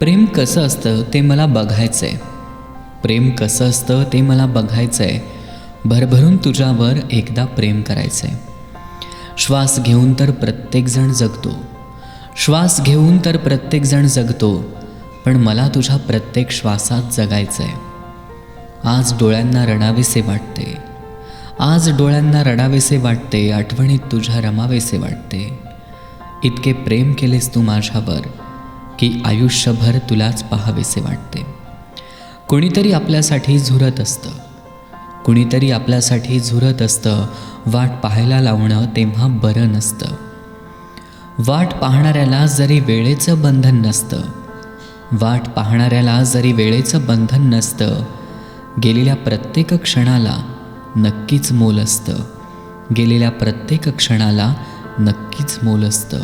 प्रेम कसं असतं ते मला बघायचं आहे प्रेम कसं असतं ते मला बघायचं आहे भरभरून तुझ्यावर एकदा प्रेम करायचं आहे श्वास घेऊन तर प्रत्येकजण जगतो. श्वास घेऊन तर प्रत्येकजण जगतो पण मला तुझ्या प्रत्येक श्वासात जगायचं आहे आज डोळ्यांना रडावेसे वाटते. आज डोळ्यांना रडावेसे वाटते आठवणीत तुझ्या रमावेसे वाटते. इतके प्रेम केलेस तू माझ्यावर. की आयुष्यभर तुलाच पाहावेसे वाटते. कुणीतरी आपल्यासाठी झुरत असतं. कुणीतरी आपल्यासाठी झुरत असतं. वाट पाहायला लावणं तेव्हा बरं नसतं. वाट पाहणाऱ्याला जरी वेळेचं बंधन नसतं. वाट पाहणाऱ्याला जरी वेळेचं बंधन नसतं. गेलेल्या प्रत्येक क्षणाला नक्कीच मोल असतं. गेलेल्या प्रत्येक क्षणाला नक्कीच मोल असतं.